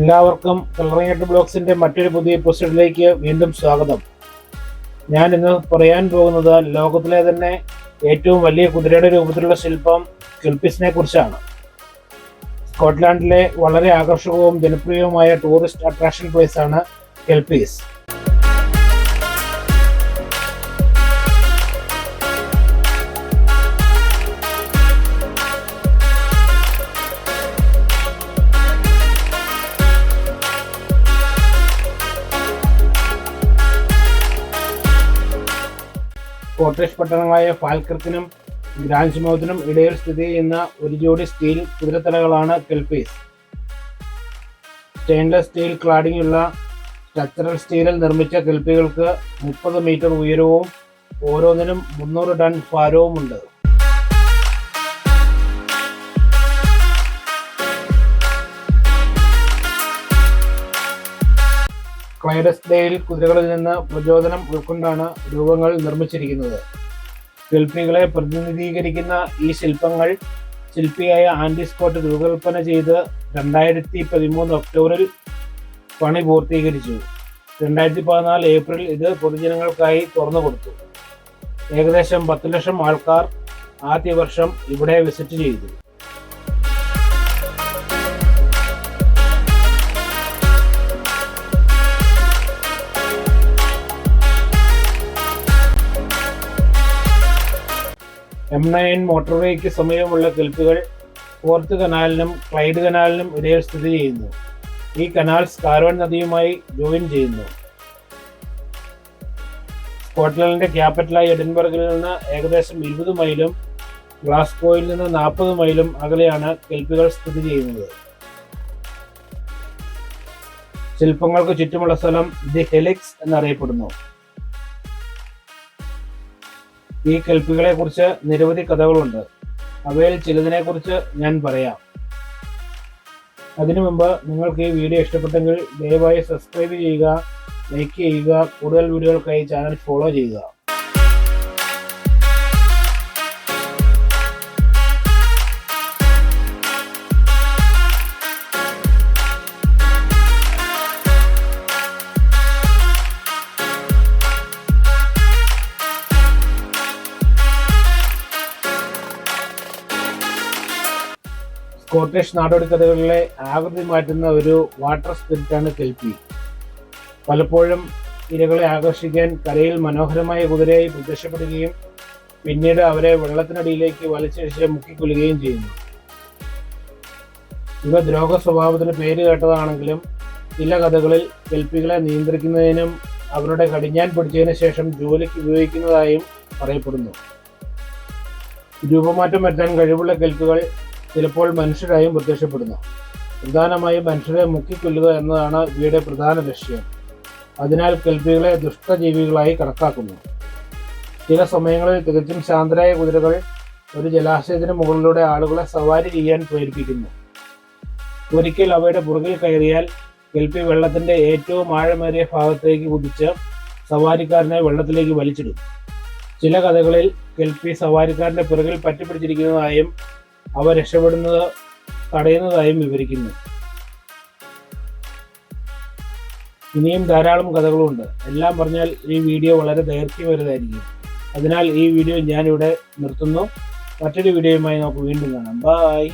എല്ലാവർക്കും കളറിങ്ങട്ട് ബ്ലോക്സിന്റെ മറ്റൊരു പുതിയ എപ്പിസോഡിലേക്ക് വീണ്ടും സ്വാഗതം. ഞാൻ ഇന്ന് പറയാൻ പോകുന്നത് ലോകത്തിലെ തന്നെ ഏറ്റവും വലിയ കുതിരയുടെ രൂപത്തിലുള്ള ശില്പം കിൽപ്പിസിനെ കുറിച്ചാണ്. സ്കോട്ട്ലാൻഡിലെ വളരെ ആകർഷകവും ജനപ്രിയവുമായ ടൂറിസ്റ്റ് അട്രാക്ഷൻ പ്ലേസ് ആണ് കെൽപ്പീസ് സ്കോട്ടിഷ് പട്ടണമായ ഫാൽക്കർക്കിനും ഗ്രാൻസ്മൗത്തിനും ഇടയിൽ സ്ഥിതി ചെയ്യുന്ന ഒരു ജോഡി സ്റ്റീൽ കുതിരത്തലകളാണ് കെൽപ്പീസ് സ്റ്റെയിൻലെസ് സ്റ്റീൽ ക്ലാഡിംഗുള്ള സ്ട്രക്ചറൽ സ്റ്റീലിൽ നിർമ്മിച്ച കെൽപ്പികൾക്ക് മുപ്പത് മീറ്റർ ഉയരവും ഓരോന്നിനും മുന്നൂറ് ടൺ ഭാരവുമുണ്ട്. ക്ലൈഡസ്ഡെയിൽ കുതിരകളിൽ നിന്ന് പ്രചോദനം ഉൾക്കൊണ്ടാണ് രൂപങ്ങൾ നിർമ്മിച്ചിരിക്കുന്നത്. ശില്പികളെ പ്രതിനിധീകരിക്കുന്ന ഈ ശില്പങ്ങൾ ശില്പിയായ ആൻഡി സ്കോട്ട് രൂപകൽപ്പന ചെയ്ത് രണ്ടായിരത്തി പതിമൂന്ന് ഒക്ടോബറിൽ പണി പൂർത്തീകരിച്ചു. രണ്ടായിരത്തി പതിനാല് ഏപ്രിൽ ഇത് പൊതുജനങ്ങൾക്കായി തുറന്നു കൊടുത്തു. ഏകദേശം പത്ത് ലക്ഷം ആൾക്കാർ ആദ്യ വർഷം ഇവിടെ വിസിറ്റ് ചെയ്തു. എം നയൻ മോട്ടോർവേക്ക് സമീപമുള്ള കെൽപ്പുകൾ ഫോർത്ത് കനാലിനും ക്ലൈഡ് കനാലിനും ഇടയിൽ സ്ഥിതി ചെയ്യുന്നു. ഈ കനാൽ സ്കാരോൺ നദിയുമായി ജോയിൻ ചെയ്യുന്നു. സ്കോട്ട്ലൻഡിന്റെ ക്യാപിറ്റലായ എഡിൻബർഗിൽ നിന്ന് ഏകദേശം ഇരുപത് മൈലും ഗ്ലാസ്കോയിൽ നിന്ന് നാൽപ്പത് മൈലും അകലെയാണ് കെൽപ്പുകൾ സ്ഥിതി ചെയ്യുന്നത്. ശില്പങ്ങൾക്ക് ചുറ്റുമുള്ള സ്ഥലം ദി ഹെലിക്സ് എന്നറിയപ്പെടുന്നു. ഈ കൽപ്പികളെ കുറിച്ച് നിരവധി കഥകളുണ്ട്. അവയിൽ ചിലതിനെ കുറിച്ച് ഞാൻ പറയാം. അതിനു മുമ്പ് നിങ്ങൾക്ക് ഈ വീഡിയോ ഇഷ്ടപ്പെട്ടെങ്കിൽ ദയവായി സബ്സ്ക്രൈബ് ചെയ്യുക ലൈക്ക് ചെയ്യുക കൂടുതൽ വീഡിയോകൾക്കായി ചാനൽ ഫോളോ ചെയ്യുക. സ്കോട്ടിഷ് നാടോടി കഥകളിലെ ആകൃതി മാറ്റുന്ന ഒരു വാട്ടർ സ്പിരിറ്റാണ് കെൽപ്പി പലപ്പോഴും ഇരകളെ ആകർഷിക്കാൻ കരയിൽ മനോഹരമായ കുതിരയായി പ്രത്യക്ഷപ്പെടുകയും പിന്നീട് അവരെ വെള്ളത്തിനടിയിലേക്ക് വലിച്ചഴിച്ച് മുക്കിക്കൊല്ലുകയും ചെയ്യുന്നു. ഇവ ദ്രോഹ സ്വഭാവത്തിന് പേര് കേട്ടതാണെങ്കിലും ചില കഥകളിൽ കെൽപ്പികളെ നിയന്ത്രിക്കുന്നതിനും അവരുടെ കടിഞ്ഞാൻ പിടിച്ചതിന് ശേഷം ജോലിക്ക് ഉപയോഗിക്കുന്നതായും പറയപ്പെടുന്നു. രൂപമാറ്റം വരുത്താൻ കഴിവുള്ള കെൽപ്പുകൾ ചിലപ്പോൾ മനുഷ്യരായും പ്രത്യക്ഷപ്പെടുന്നു. പ്രധാനമായും മനുഷ്യരെ മുക്കിക്കൊല്ലുക എന്നതാണ് ഇവയുടെ പ്രധാന ലക്ഷ്യം. അതിനാൽ കെൽപ്പികളെ ദുഷ്ടജീവികളായി കണക്കാക്കുന്നു. ചില സമയങ്ങളിൽ തികച്ചും ശാന്തരായ കുതിരകൾ ഒരു ജലാശയത്തിന് മുകളിലൂടെ ആളുകളെ സവാരി ചെയ്യാൻ പ്രേരിപ്പിക്കുന്നു. ഒരിക്കൽ അവയുടെ പുറകിൽ കയറിയാൽ കെൽപ്പി വെള്ളത്തിന്റെ ഏറ്റവും ആഴമേറിയ ഭാഗത്തേക്ക് കുതിച്ച് സവാരിക്കാരനെ വെള്ളത്തിലേക്ക് വലിച്ചിടും. ചില കഥകളിൽ കെൽപ്പി സവാരിക്കാരന്റെ പിറകിൽ പറ്റിപ്പിടിച്ചിരിക്കുന്നതായും അവ രക്ഷപ്പെടുന്നത് തടയുന്നതായും വിവരിക്കുന്നു. ഇനിയും ധാരാളം കഥകളുണ്ട്. എല്ലാം പറഞ്ഞാൽ ഈ വീഡിയോ വളരെ ദൈർഘ്യമേറിയതായിരിക്കും. അതിനാൽ ഈ വീഡിയോ ഞാനിവിടെ നിർത്തുന്നു. മറ്റൊരു വീഡിയോയുമായി നമുക്ക് വീണ്ടും കാണാം. ബായ്